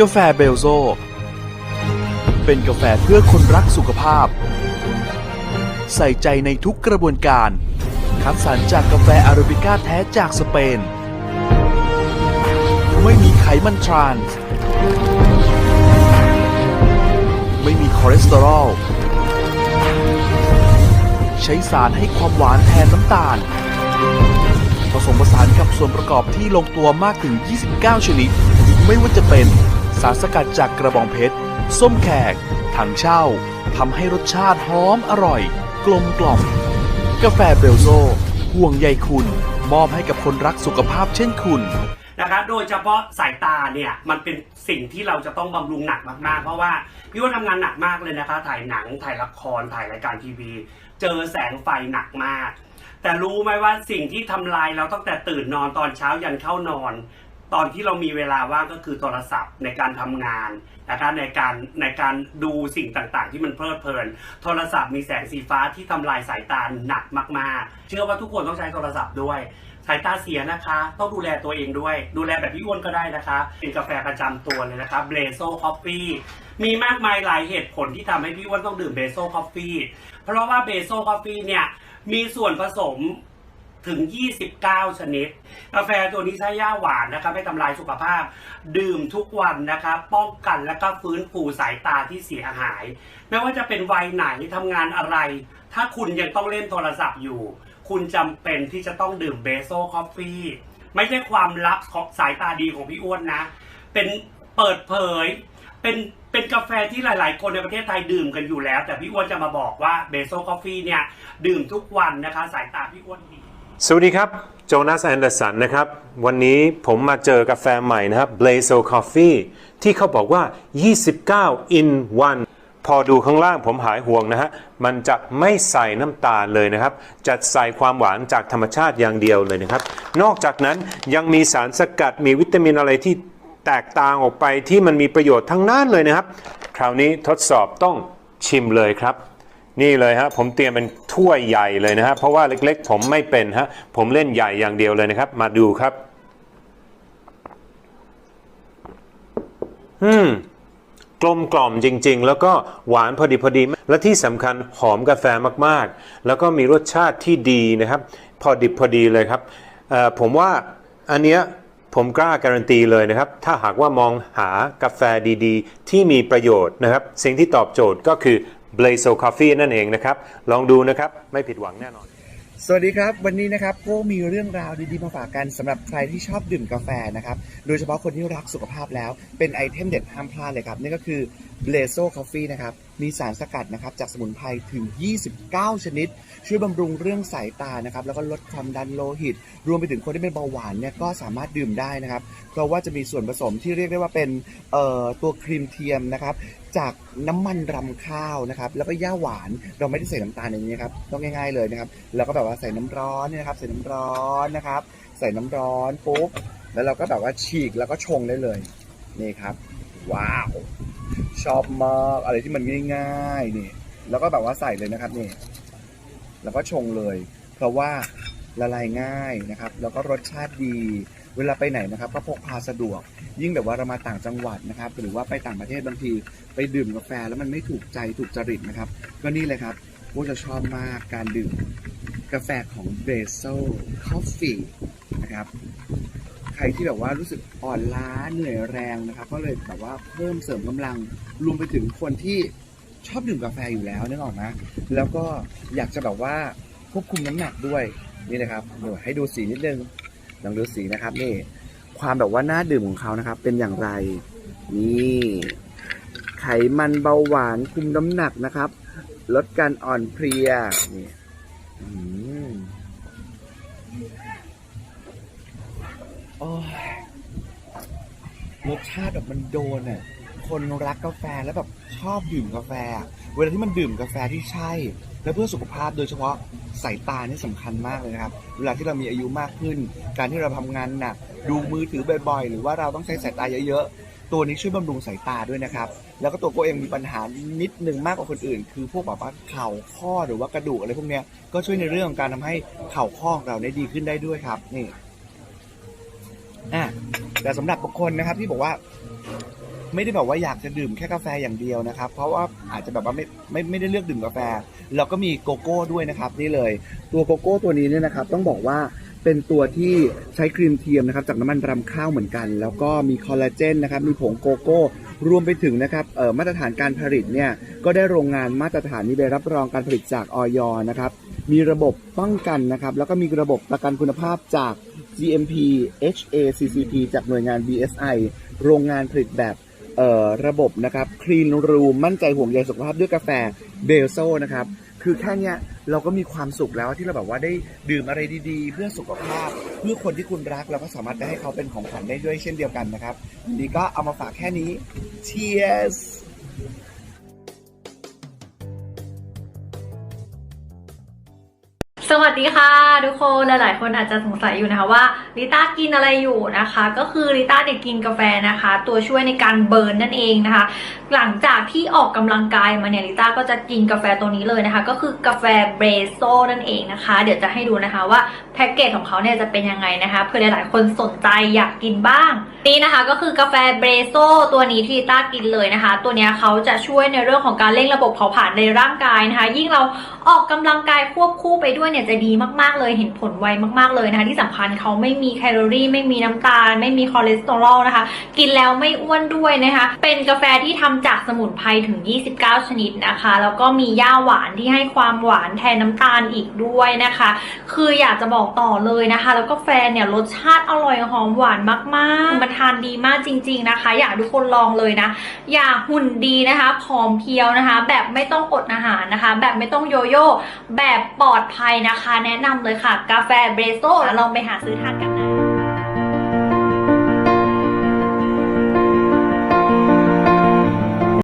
กาแฟเบลโซ เป็นกาแฟเพื่อคนรักสุขภาพ ใส่ใจในทุกกระบวนการ คัดสรรจากกาแฟอาราบิก้าแท้จากสเปน ไม่มีไขมันทรานส์ ไม่มีคอเลสเตอรอล ใช้สารให้ความหวานแทนน้ำตาล ผสมผสานกับส่วนประกอบที่ลงตัวมากถึง 29 ชนิด ไม่ว่าจะเป็น สารสกัดจากกระบองเพชร ส้มแขก ถังเช่าทำให้รสชาติหอมอร่อย กลมกล่อม กาแฟเบลโซห่วงใยคุณ มอบให้กับคนรักสุขภาพเช่นคุณนะคะโดยเฉพาะสายตาเนี่ยมันเป็นสิ่งที่เราจะต้องบำรุงหนักมากๆ เพราะว่าพี่ว่าทำงานหนักมากเลยนะคะ ถ่ายหนังถ่ายละครถ่ายรายการทีวี เจอแสงไฟหนักมาก แต่รู้ไหมว่าสิ่งที่ทำลายเราตั้งแต่ตื่นนอนตอนเช้ายันเข้านอน ตอนที่เรามีเวลาว่างก็คือโทรศัพท์ในการทำงานนะคะในการในการดูสิ่งต่างๆ ที่มันเพลิดเพลิน โทรศัพท์มีแสงสีฟ้าที่ทำลายสายตาหนักมากๆ เชื่อว่าทุกคนต้องใช้โทรศัพท์ด้วย สายตาเสียนะคะ ต้องดูแลตัวเองด้วย ดูแลแบบพี่อ้วนก็ได้นะคะเป็นกาแฟประจำตัวเลยนะคะเบรโซคอฟฟี่มีมากมายหลายเหตุผลที่ทำให้พี่อ้วนต้องดื่มเบโซคอฟฟี่เพราะว่าเบโซคอฟฟี่เนี่ยมีส่วนผสม ถึง 29 ชนิด กาแฟตัวนี้ใช้ย่าหวานนะคะไม่ทำลายสุขภาพ ดื่มทุกวันนะคะ ป้องกันและก็ฟื้นฟูสายตาที่เสียหาย ไม่ว่าจะเป็นวัยไหนทำงานอะไร ถ้าคุณยังต้องเล่นโทรศัพท์อยู่ คุณจำเป็นที่จะต้องดื่มเบโซคอฟฟี่ไม่ใช่ความลับของสายตาดีของพี่อ้วนนะ เป็นเปิดเผย เป็นเป็นกาแฟที่หลาย ๆ คนในประเทศไทยดื่มกันอยู่แล้ว แต่พี่อ้วนจะมาบอกว่าเบโซคอฟฟี่เนี่ย ดื่มทุกวันนะคะ สายตาพี่อ้วนดี สวัสดีครับ โจนาสแอนเดอร์สันนะครับ วันนี้ผมมาเจอกาแฟใหม่นะครับ Blazo Coffee ที่เขาบอกว่า 29 in 1 พอดูข้างล่างผมหายห่วงนะฮะ มันจะไม่ใส่น้ำตาลเลยนะครับ จะใส่ความหวานจากธรรมชาติอย่างเดียวเลยนะครับ นอกจากนั้นยังมีสารสกัดมีวิตามินอะไรที่แตกต่างออกไปที่มันมีประโยชน์ทั้งนั้นเลยนะครับ คราวนี้ทดสอบต้องชิมเลยครับ นี่เลยฮะผมเตรียมเป็นถ้วยใหญ่เลยนะฮะเพราะว่าเล็กๆ ผมไม่เป็นฮะผมเล่นใหญ่อย่างเดียวเลยนะครับ มาดูครับ อืมกลมกล่อมจริงๆ แล้วก็หวานพอดีพอดี และที่สำคัญหอมกาแฟมากๆ แล้วก็มีรสชาติที่ดีนะครับ พอดิบพอดีเลยครับ ผมว่าอันเนี้ยผมกล้าการันตีเลยนะครับ ถ้าหากว่ามองหากาแฟดีๆ ที่มีประโยชน์นะครับ สิ่งที่ตอบโจทย์ก็คือ Blazo Coffee นั่นเองนะครับ ลองดูนะครับ ไม่ผิดหวังแน่นอน สวัสดีครับ วันนี้นะครับก็มีเรื่องราวดีๆมาฝากกันสำหรับใครที่ชอบดื่มกาแฟนะครับ โดยเฉพาะคนที่รักสุขภาพแล้วเป็นไอเทมเด็ดห้ามพลาดเลยครับ นี่ก็คือ Blazo Coffee นะครับ มีสารสกัดนะครับจากสมุนไพรถึง 29 ชนิด ช่วยบำรุงเรื่องสายตานะครับแล้วก็ลดความดันโลหิต รวมไปถึงคนที่เป็นเบาหวานเนี่ยก็สามารถดื่มได้นะครับ เพราะว่าจะมีส่วนผสมที่เรียกได้ว่าเป็นตัวครีมเทียมนะครับจากน้ำมันรำข้าวนะครับ แล้วก็ย่าหวานเราไม่ได้ใส่น้ำตาลในนี้ครับต้องง่าย ๆเลยนะครับแล้วก็แบบว่าใส่น้ำร้อนเนี่ยนะครับ ใส่น้ำร้อนนะครับ ใส่น้ำร้อนปุ๊บแล้วเราก็แบบว่าฉีกแล้วก็ชงได้เลยนี่ครับ ว้าว ชอบมากอะไรที่มันง่ายๆนี่ แล้วก็แบบว่าใส่เลยนะครับนี่ แล้วก็ชงเลย เพราะว่าละลายง่ายนะครับ แล้วก็รสชาติดี เวลาไปไหนนะครับ ก็พกพาสะดวก ยิ่งแบบว่าเรามาต่างจังหวัดนะครับ หรือว่าไปต่างประเทศบางที ไปดื่มกาแฟแล้วมันไม่ถูกใจถูกจริตนะครับ ก็นี่เลยครับพวกจะชอบมากการดื่มกาแฟของ b a s o Coffee นะครับ ใครที่แบบว่ารู้สึกอ่อนล้าเหนื่อยแรงนะครับ ก็เลยแบบว่าเพิ่มเสริมกำลังรวมไปถึงคนที่ชอบดื่มกาแฟอยู่แล้วนึกออกนะ แล้วก็อยากจะแบบว่าควบคุมน้ำหนักด้วยนี่นะครับเดี๋ยวให้ดูสีนิดนึงลองดูสีนะครับนี่ความแบบว่าน่าดื่มของเขานะครับ เป็นอย่างไร นี่ไขมันเบาหวานคุมน้ำหนักนะครับ ลดการอ่อนเพลียนี่อืมโอ้ย รสชาติแบบมันโดนอะคนรักกาแฟแล้วแบบชอบดื่มกาแฟ เวลาที่มันดื่มกาแฟที่ใช่ และเพื่อสุขภาพโดยเฉพาะสายตานี่สำคัญมากเลยนะครับ เวลาที่เรามีอายุมากขึ้น การที่เราทำงานหนักดูมือถือบ่อยๆ หรือว่าเราต้องใช้สายตาเยอะๆ ตัวนี้ช่วยบำรุงสายตาด้วยนะครับ แล้วก็ตัวโกเองมีปัญหานิดนึงมากกว่าคนอื่น คือพวกแบบว่าเข่าข้อหรือว่ากระดูกอะไรพวกเนี้ยก็ช่วยในเรื่องของการทำให้เข่าข้อของเราได้ดีขึ้นได้ด้วยครับนี่อะ แต่สำหรับบางคนนะครับที่บอกว่าไม่ได้แบบว่าอยากจะดื่มแค่กาแฟอย่างเดียวนะครับ เพราะว่าอาจจะแบบว่าไม่ไม่ไม่ได้เลือกดื่มกาแฟ เราก็มีโกโก้ด้วยนะครับ นี่เลย ตัวโกโก้ตัวนี้เนี่ยนะครับ ต้องบอกว่าเป็นตัวที่ใช้ครีมเทียมนะครับจากน้ำมันรำข้าวเหมือนกัน แล้วก็มีคอลลาเจนนะครับมีผงโกโก้ รวมไปถึงนะครับมาตรฐานการผลิตเนี่ยก็ได้โรงงานมาตรฐานมีใบรับรองการผลิตจากออยนะครับมีระบบป้องกันนะครับแล้วก็มีระบบประกันคุณภาพจาก GMP HACCP จากหน่วยงาน BSI โรงงานผลิตแบบระบบนะครับคลีนรูมมั่นใจห่วงใยสุขภาพด้วยกาแฟเบลโซนะครับคือแค่เนี้ยเราก็มีความสุขแล้วที่เราแบบว่าได้ดื่มอะไรดีๆ เพื่อสุขภาพ เพื่อคนที่คุณรักเราก็สามารถไปให้เขาเป็นของขวัญได้ด้วยเช่นเดียวกันนะครับวันนี้ก็เอามาฝากแค่นี้ Cheers สวัสดีค่ะ ทุกคนหลาย ๆ คนอาจจะสงสัยอยู่นะคะว่าลิต้ากินอะไรอยู่นะคะ ก็คือลิต้าเด็กกินกาแฟนะคะ ตัวช่วยในการเบิร์นนั่นเองนะคะ หลังจากที่ออกกำลังกายมาเนี่ยลิต้าก็จะกินกาแฟตัวนี้เลยนะคะ ก็คือกาแฟเบรโซนั่นเองนะคะ เดี๋ยวจะให้ดูนะคะว่าแพ็กเกจของเขาเนี่ยจะเป็นยังไงนะคะเผื่อหลาย ๆ คนสนใจอยากกินบ้าง นี่นะคะก็คือกาแฟเบรโซตัวนี้ที่ลิต้ากินเลยนะคะ ตัวนี้เขาจะช่วยในเรื่องของการเร่งระบบเผาผลาญในร่างกายนะคะ ยิ่งเราออกกำลังกายควบคู่ไปด้วยเนี่ยจะดีมากๆเลย เห็นผลไวมากๆเลยนะคะที่สำคัญเขาไม่มีแคลอรี่ ไม่มีน้ำตาล ไม่มีคอเลสเตอรอลนะคะ กินแล้วไม่อ้วนด้วยนะคะ เป็นกาแฟที่ทำจากสมุนไพรถึง 29 ชนิดนะคะ แล้วก็มีย่าหวานที่ให้ความหวานแทนน้ำตาลอีกด้วยนะคะ คืออยากจะบอกต่อเลยนะคะ แล้วก็แฟนเนี่ยรสชาติอร่อยหอมหวานมากๆมันทานดีมากจริง ๆนะคะ อยากให้ทุกคนลองเลยนะ อยากหุ่นดีนะคะผอมเพรียวนะคะ แบบไม่ต้องอดอาหารนะคะ แบบไม่ต้องโยโย่แบบปลอดภัยนะคะแนะนำเลยค่ะ กาแฟเบรโซ่ลองไปหาซื้อทานกันนะ